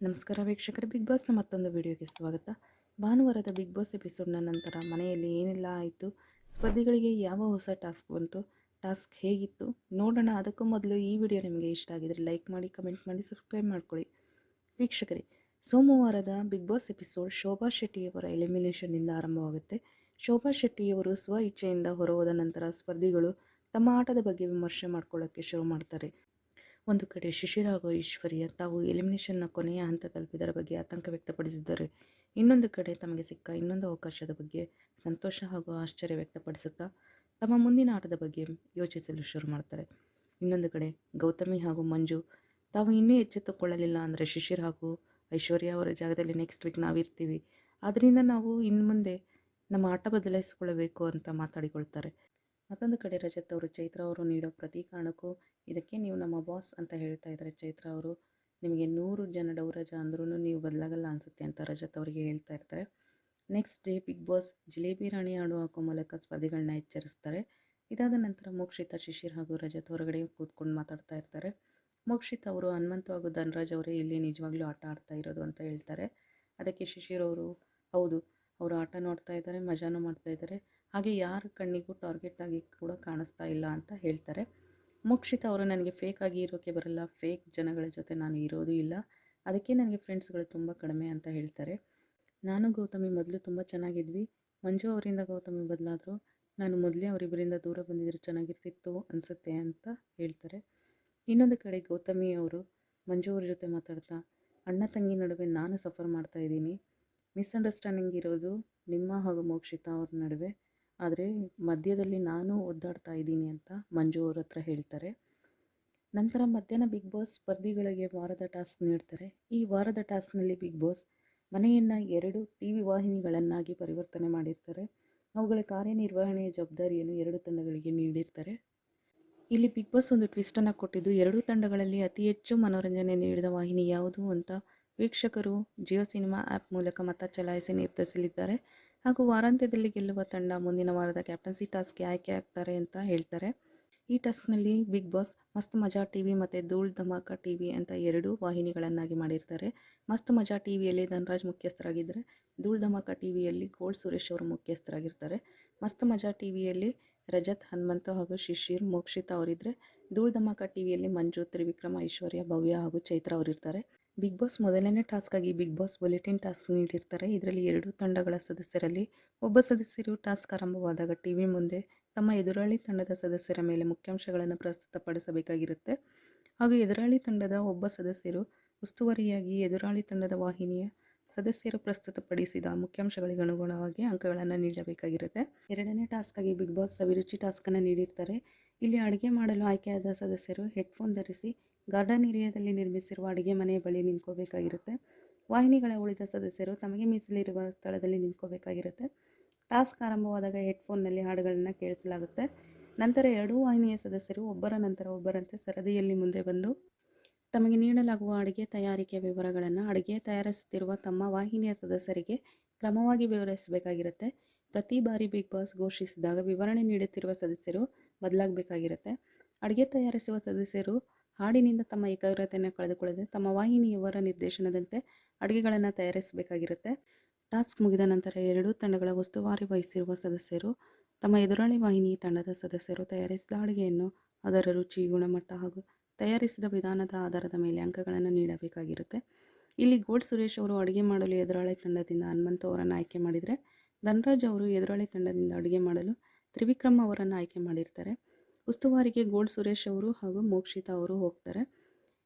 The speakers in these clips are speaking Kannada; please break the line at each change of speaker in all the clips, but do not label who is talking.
ನಮಸ್ಕಾರ ವೀಕ್ಷಕರೇ ಬಿಗ್ ಬಾಸ್ನ ಮತ್ತೊಂದು ವಿಡಿಯೋಗೆ ಸ್ವಾಗತ. ಭಾನುವಾರದ ಬಿಗ್ ಬಾಸ್ ಎಪಿಸೋಡ್ನ ನಂತರ ಮನೆಯಲ್ಲಿ ಏನೆಲ್ಲ ಆಯಿತು, ಸ್ಪರ್ಧಿಗಳಿಗೆ ಯಾವ ಹೊಸ ಟಾಸ್ಕ್ ಬಂತು ಟಾಸ್ಕ್ ಹೇಗಿತ್ತು, ನೋಡೋಣ. ಅದಕ್ಕೂ ಮೊದಲು ಈ ವಿಡಿಯೋ ನಿಮಗೆ ಇಷ್ಟ ಆಗಿದರೆ ಲೈಕ್ ಮಾಡಿ ಕಮೆಂಟ್ ಮಾಡಿ ಸಬ್ಸ್ಕ್ರೈಬ್ ಮಾಡ್ಕೊಳ್ಳಿ. ವೀಕ್ಷಕರೇ, ಸೋಮವಾರದ ಬಿಗ್ ಬಾಸ್ ಎಪಿಸೋಡ್ ಶೋಭಾ ಶೆಟ್ಟಿಯವರ ಎಲಿಮಿನೇಷನ್ನಿಂದ ಆರಂಭವಾಗುತ್ತೆ. ಶೋಭಾ ಶೆಟ್ಟಿಯವರು ಸ್ವ ಇಚ್ಛೆಯಿಂದ ಹೊರಹೋದ ನಂತರ ಸ್ಪರ್ಧಿಗಳು ತಮ್ಮ ಆಟದ ಬಗ್ಗೆ ವಿಮರ್ಶೆ ಮಾಡ್ಕೊಳ್ಳೋಕ್ಕೆ ಶುರು ಮಾಡ್ತಾರೆ. ಒಂದು ಕಡೆ ಶಿಶಿರ ಹಾಗೂ ಈಶ್ವರಿಯ, ತಾವು ಎಲಿಮಿನೇಷನ್ನ ಕೊನೆಯ ಹಂತ ತಲುಪಿದರ ಬಗ್ಗೆ ಆತಂಕ ವ್ಯಕ್ತಪಡಿಸಿದ್ದಾರೆ. ಇನ್ನೊಂದು ಕಡೆ ತಮಗೆ ಸಿಕ್ಕ ಇನ್ನೊಂದು ಅವಕಾಶದ ಬಗ್ಗೆ ಸಂತೋಷ ಹಾಗೂ ಆಶ್ಚರ್ಯ ವ್ಯಕ್ತಪಡಿಸುತ್ತಾ, ತಮ್ಮ ಮುಂದಿನ ಆಟದ ಬಗ್ಗೆ ಯೋಚಿಸಲು ಶುರು ಮಾಡ್ತಾರೆ. ಇನ್ನೊಂದು ಕಡೆ ಗೌತಮಿ ಹಾಗೂ ಮಂಜು, ತಾವು ಇನ್ನೂ ಎಚ್ಚೆತ್ತುಕೊಳ್ಳಲಿಲ್ಲ ಅಂದರೆ ಶಿಶಿರ್ ಹಾಗೂ ಐಶ್ವರ್ಯ ಅವರ ಜಾಗದಲ್ಲಿ ನೆಕ್ಸ್ಟ್ ವೀಕ್ ನಾವಿರ್ತೀವಿ ಆದ್ದರಿಂದ ನಾವು ಇನ್ನು ಮುಂದೆ ನಮ್ಮ ಆಟ ಬದಲಾಯಿಸಿಕೊಳ್ಳಬೇಕು ಅಂತ ಮಾತಾಡಿಕೊಳ್ತಾರೆ. ಮತ್ತೊಂದು ಕಡೆ ರಜತ್ ಅವರು, ಚೈತ್ರ ಅವರು ನೀಡೋ ಪ್ರತಿ ಕಾರಣಕ್ಕೂ ಇದಕ್ಕೆ ನೀವು ನಮ್ಮ ಬಾಸ್ ಅಂತ ಹೇಳ್ತಾ ಇದ್ದಾರೆ. ಚೈತ್ರ ಅವರು, ನಿಮಗೆ ನೂರು ಜನ ಡೌರಜ ಅಂದ್ರೂ ನೀವು ಬದಲಾಗಲ್ಲ ಅನಿಸುತ್ತೆ ಅಂತ ರಜತ್ ಅವರಿಗೆ ಹೇಳ್ತಾ ಇರ್ತಾರೆ. Next day Bigg Boss Jalebi Rani ಆಡು ಹಾಕೋ ಮೂಲಕ ಸ್ಪರ್ಧಿಗಳನ್ನ ಎಚ್ಚರಿಸ್ತಾರೆ. ಇದಾದ ನಂತರ ಮೋಕ್ಷಿತ, ಶಿಶಿರ್ ಹಾಗೂ ರಜತ್ ಹೊರಗಡೆ ಕೂತ್ಕೊಂಡು ಮಾತಾಡ್ತಾ ಇರ್ತಾರೆ. ಮೋಕ್ಷಿತ್ ಅವರು, ಹನುಮಂತು ಹಾಗೂ ಧನರಾಜ್ ಅವರೇ ಇಲ್ಲಿ ನಿಜವಾಗ್ಲೂ ಆಟ ಆಡ್ತಾ ಇರೋದು ಅಂತ ಹೇಳ್ತಾರೆ. ಅದಕ್ಕೆ ಶಿಶಿರ್ ಅವರು, ಹೌದು, ಅವರು ಆಟ ನೋಡ್ತಾ ಇದ್ದಾರೆ, ಮಜಾನೂ ಮಾಡ್ತಾ ಇದ್ದಾರೆ. ಹಾಗೆ ಯಾರ ಕಣ್ಣಿಗೂ ಟಾರ್ಗೆಟ್ ಆಗಿ ಕೂಡ ಕಾಣಿಸ್ತಾ ಇಲ್ಲ ಅಂತ ಹೇಳ್ತಾರೆ. ಮೋಕ್ಷಿತ ಅವರು ನನಗೆ ಫೇಕ್ ಆಗಿ ಇರೋಕ್ಕೆ ಬರಲ್ಲ ಫೇಕ್ ಜನಗಳ ಜೊತೆ ನಾನು ಇರೋದು ಇಲ್ಲ. ಅದಕ್ಕೆ ನನಗೆ ಫ್ರೆಂಡ್ಸ್ಗಳು ತುಂಬ ಕಡಿಮೆ ಅಂತ ಹೇಳ್ತಾರೆ. ನಾನು ಗೌತಮಿ ಮೊದಲು ತುಂಬ ಚೆನ್ನಾಗಿದ್ವಿ. ಮಂಜು ಅವರಿಂದ ಗೌತಮಿ ಬದಲಾದರು. ನಾನು ಮೊದಲೇ ಅವರಿಬ್ಬರಿಂದ ದೂರ ಬಂದಿದ್ರೆ ಚೆನ್ನಾಗಿರ್ತಿತ್ತು ಅನಿಸುತ್ತೆ ಅಂತ ಹೇಳ್ತಾರೆ. ಇನ್ನೊಂದು ಕಡೆ ಗೌತಮಿ ಅವರು, ಮಂಜು ಅವ್ರ ಜೊತೆ ಮಾತಾಡ್ತಾ, ಅಣ್ಣ ತಂಗಿ ನಡುವೆ ನಾನು ಸಫರ್ ಮಾಡ್ತಾ ಇದ್ದೀನಿ. ಮಿಸ್ಅಂಡರ್ಸ್ಟ್ಯಾಂಡಿಂಗ್ ಇರೋದು ನಿಮ್ಮ ಹಾಗೂ ಮೋಕ್ಷಿತಾ ಅವ್ರ ನಡುವೆ. ಆದರೆ ಮಧ್ಯದಲ್ಲಿ ನಾನು ಒದ್ದಾಡ್ತಾ ಇದ್ದೀನಿ ಅಂತ ಮಂಜು ಅವ್ರ ಹತ್ರ ಹೇಳ್ತಾರೆ. ನಂತರ ಮಧ್ಯಾಹ್ನ ಬಿಗ್ ಬಾಸ್ ಸ್ಪರ್ಧಿಗಳಿಗೆ ವಾರದ ಟಾಸ್ಕ್ ನೀಡ್ತಾರೆ. ಈ ವಾರದ ಟಾಸ್ಕ್ನಲ್ಲಿ ಬಿಗ್ ಬಾಸ್ ಮನೆಯನ್ನು ಎರಡು ಟಿ ವಿ ವಾಹಿನಿಗಳನ್ನಾಗಿ ಪರಿವರ್ತನೆ ಮಾಡಿರ್ತಾರೆ. ಅವುಗಳ ಕಾರ್ಯನಿರ್ವಹಣೆಯ ಜವಾಬ್ದಾರಿಯನ್ನು ಎರಡು ತಂಡಗಳಿಗೆ ನೀಡಿರ್ತಾರೆ. ಇಲ್ಲಿ ಬಿಗ್ ಬಾಸ್ ಒಂದು ಟ್ವಿಸ್ಟನ್ನು ಕೊಟ್ಟಿದ್ದು, ಎರಡೂ ತಂಡಗಳಲ್ಲಿ ಅತಿ ಹೆಚ್ಚು ಮನೋರಂಜನೆ ನೀಡಿದ ವಾಹಿನಿ ಯಾವುದು ಅಂತ ವೀಕ್ಷಕರು ಜಿಯೋ ಸಿನಿಮಾ ಆ್ಯಪ್ ಮೂಲಕ ಮತ ಚಲಾಯಿಸಿ ನಿರ್ಧರಿಸಲಿದ್ದಾರೆ. ಹಾಗೂ ವಾರಾಂತ್ಯದಲ್ಲಿ ಗೆಲ್ಲುವ ತಂಡ ಮುಂದಿನ ವಾರದ ಕ್ಯಾಪ್ಟನ್ಸಿ ಟಾಸ್ಕ್ಗೆ ಆಯ್ಕೆ ಆಗ್ತಾರೆ ಅಂತ ಹೇಳ್ತಾರೆ. ಈ ಟಾಸ್ಕ್ನಲ್ಲಿ ಬಿಗ್ ಬಾಸ್, ಮಸ್ತ್ ಮಜಾ ಟಿ ವಿ ಮತ್ತು ಧೂಳ್ ಧಮಾಕ ಟಿ ವಿ ಅಂತ ಎರಡು ವಾಹಿನಿಗಳನ್ನಾಗಿ ಮಾಡಿರ್ತಾರೆ. ಮಸ್ತ್ ಮಜಾ ಟಿ ವಿಯಲ್ಲಿ ಧನರಾಜ್ ಮುಖ್ಯಸ್ಥರಾಗಿದ್ದರೆ ಧೂಳ್ ಧಮಾಕ ಟಿ ವಿಯಲ್ಲಿ ಗೋಲ್ಡ್ ಸುರೇಶ್ ಅವರು ಮುಖ್ಯಸ್ಥರಾಗಿರ್ತಾರೆ. ಮಸ್ತ್ ಮಜಾ ಟಿ ವಿಯಲ್ಲಿ ರಜತ್, ಹನುಮಂತ ಹಾಗೂ ಶಿಶಿರ್, ಮೋಕ್ಷಿತ ಅವರಿದ್ದರೆ ಧೂಳ್ ಧಮಾಕ ಟಿ ವಿಯಲ್ಲಿ ಮಂಜು, ತ್ರಿವಿಕ್ರಮ, ಐಶ್ವರ್ಯ, ಭವ್ಯ ಹಾಗೂ ಚೈತ್ರ ಅವರಿರ್ತಾರೆ. ಬಿಗ್ ಬಾಸ್ ಮೊದಲನೇ ಟಾಸ್ಕ್ ಆಗಿ ಬಿಗ್ ಬಾಸ್ ಬುಲೆಟಿನ್ ಟಾಸ್ಕ್ ನೀಡಿರ್ತಾರೆ. ಇದರಲ್ಲಿ ಎರಡು ತಂಡಗಳ ಸದಸ್ಯರಲ್ಲಿ ಒಬ್ಬ ಸದಸ್ಯರು ಟಾಸ್ಕ್ ಆರಂಭವಾದಾಗ ಟಿ ವಿ ಮುಂದೆ ತಮ್ಮ ಎದುರಾಳಿ ತಂಡದ ಸದಸ್ಯರ ಮೇಲೆ ಮುಖ್ಯಾಂಶಗಳನ್ನು ಪ್ರಸ್ತುತಪಡಿಸಬೇಕಾಗಿರುತ್ತೆ. ಹಾಗೂ ಎದುರಾಳಿ ತಂಡದ ಒಬ್ಬ ಸದಸ್ಯರು ಉಸ್ತುವಾರಿಯಾಗಿ ಎದುರಾಳಿ ತಂಡದ ವಾಹಿನಿಯ ಸದಸ್ಯರು ಪ್ರಸ್ತುತಪಡಿಸಿದ ಮುಖ್ಯಾಂಶಗಳಿಗೆ ಅನುಗುಣವಾಗಿ ಅಂಕಗಳನ್ನು ನೀಡಬೇಕಾಗಿರುತ್ತೆ. ಎರಡನೇ ಟಾಸ್ಕ್ ಆಗಿ ಬಿಗ್ ಬಾಸ್ ಅಭಿರುಚಿ ಟಾಸ್ಕನ್ನು ನೀಡಿರ್ತಾರೆ. ಇಲ್ಲಿ ಅಡುಗೆ ಮಾಡಲು ಆಯ್ಕೆಯಾದ ಸದಸ್ಯರು ಹೆಡ್ಫೋನ್ ಧರಿಸಿ ಗಾರ್ಡನ್ ಏರಿಯಾದಲ್ಲಿ ನಿರ್ಮಿಸಿರುವ ಅಡುಗೆ ಮನೆಯ ಬಳಿ ನಿಂತ್ಕೋಬೇಕಾಗಿರುತ್ತೆ. ವಾಹಿನಿಗಳ ಉಳಿದ ಸದಸ್ಯರು ತಮಗೆ ಮೀಸಲಿರುವ ಸ್ಥಳದಲ್ಲಿ ನಿಂತ್ಕೋಬೇಕಾಗಿರುತ್ತೆ. ಟಾಸ್ಕ್ ಆರಂಭವಾದಾಗ ಹೆಡ್ಫೋನ್ನಲ್ಲಿ ಹಾಡುಗಳನ್ನು ಕೇಳಿಸಲಾಗುತ್ತೆ. ನಂತರ ಎರಡೂ ವಾಹಿನಿಯ ಸದಸ್ಯರು ಒಬ್ಬರ ನಂತರ ಒಬ್ಬರಂತೆ ಸರದಿಯಲ್ಲಿ ಮುಂದೆ ಬಂದು ತಮಗೆ ನೀಡಲಾಗುವ ಅಡುಗೆ ತಯಾರಿಕೆಯ ವಿವರಗಳನ್ನು ಅಡುಗೆ ತಯಾರಿಸುತ್ತಿರುವ ತಮ್ಮ ವಾಹಿನಿಯ ಸದಸ್ಯರಿಗೆ ಕ್ರಮವಾಗಿ ವಿವರಿಸಬೇಕಾಗಿರುತ್ತೆ. ಪ್ರತಿ ಬಾರಿ ಬಿಗ್ ಬಾಸ್ ಘೋಷಿಸಿದಾಗ ವಿವರಣೆ ನೀಡುತ್ತಿರುವ ಸದಸ್ಯರು ಬದಲಾಗಬೇಕಾಗಿರುತ್ತೆ. ಅಡುಗೆ ತಯಾರಿಸುವ ಸದಸ್ಯರು ಹಾಡಿನಿಂದ ತಮ್ಮ ಏಕಾಗ್ರತೆಯನ್ನು ಕಳೆದುಕೊಳ್ಳದೆ ತಮ್ಮ ವಾಹಿನಿಯವರ ನಿರ್ದೇಶನದಂತೆ ಅಡುಗೆಗಳನ್ನು ತಯಾರಿಸಬೇಕಾಗಿರುತ್ತೆ. ಟಾಸ್ಕ್ ಮುಗಿದ ನಂತರ ಎರಡೂ ತಂಡಗಳ ಉಸ್ತುವಾರಿ ವಹಿಸಿರುವ ಸದಸ್ಯರು, ತಮ್ಮ ಎದುರಾಳಿ ವಾಹಿನಿ ತಂಡದ ಸದಸ್ಯರು ತಯಾರಿಸಿದ ಅಡುಗೆಯನ್ನು, ಅದರ ರುಚಿ, ಗುಣಮಟ್ಟ ಹಾಗೂ ತಯಾರಿಸಿದ ವಿಧಾನದ ಆಧಾರದ ಮೇಲೆ ಅಂಕಗಳನ್ನು ನೀಡಬೇಕಾಗಿರುತ್ತೆ. ಇಲ್ಲಿ ಗೋಲ್ಡ್ ಸುರೇಶ್ ಅವರು ಅಡುಗೆ ಮಾಡಲು ಎದುರಾಳಿ ತಂಡದಿಂದ ಹನುಮಂತ ಅವರನ್ನು ಆಯ್ಕೆ ಮಾಡಿದರೆ, ಧನರಾಜ್ ಅವರು ಎದುರಾಳಿ ತಂಡದಿಂದ ಅಡುಗೆ ಮಾಡಲು ತ್ರಿವಿಕ್ರಮ್ ಅವರನ್ನು ಆಯ್ಕೆ ಮಾಡಿರ್ತಾರೆ. ಉಸ್ತುವಾರಿಗೆ ಗೋಲ್ಡ್ ಸುರೇಶ್ ಅವರು ಹಾಗೂ ಮೋಕ್ಷಿತಾ ಅವರು ಹೋಗ್ತಾರೆ.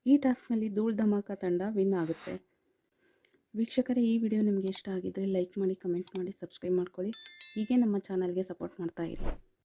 ಈ ಟಾಸ್ಕ್ನಲ್ಲಿ ಧೂಳ್ ಧಮಾಕ ತಂಡ ವಿನ್ ಆಗುತ್ತೆ. ವೀಕ್ಷಕರೇ, ಈ ವಿಡಿಯೋ ನಿಮಗೆ ಇಷ್ಟ ಆಗಿದ್ದರೆ ಲೈಕ್ ಮಾಡಿ, ಕಮೆಂಟ್ ಮಾಡಿ, ಸಬ್ಸ್ಕ್ರೈಬ್ ಮಾಡ್ಕೊಳ್ಳಿ. ಹೀಗೆ ನಮ್ಮ ಚಾನಲ್ಗೆ ಸಪೋರ್ಟ್ ಮಾಡ್ತಾ ಇರಿ.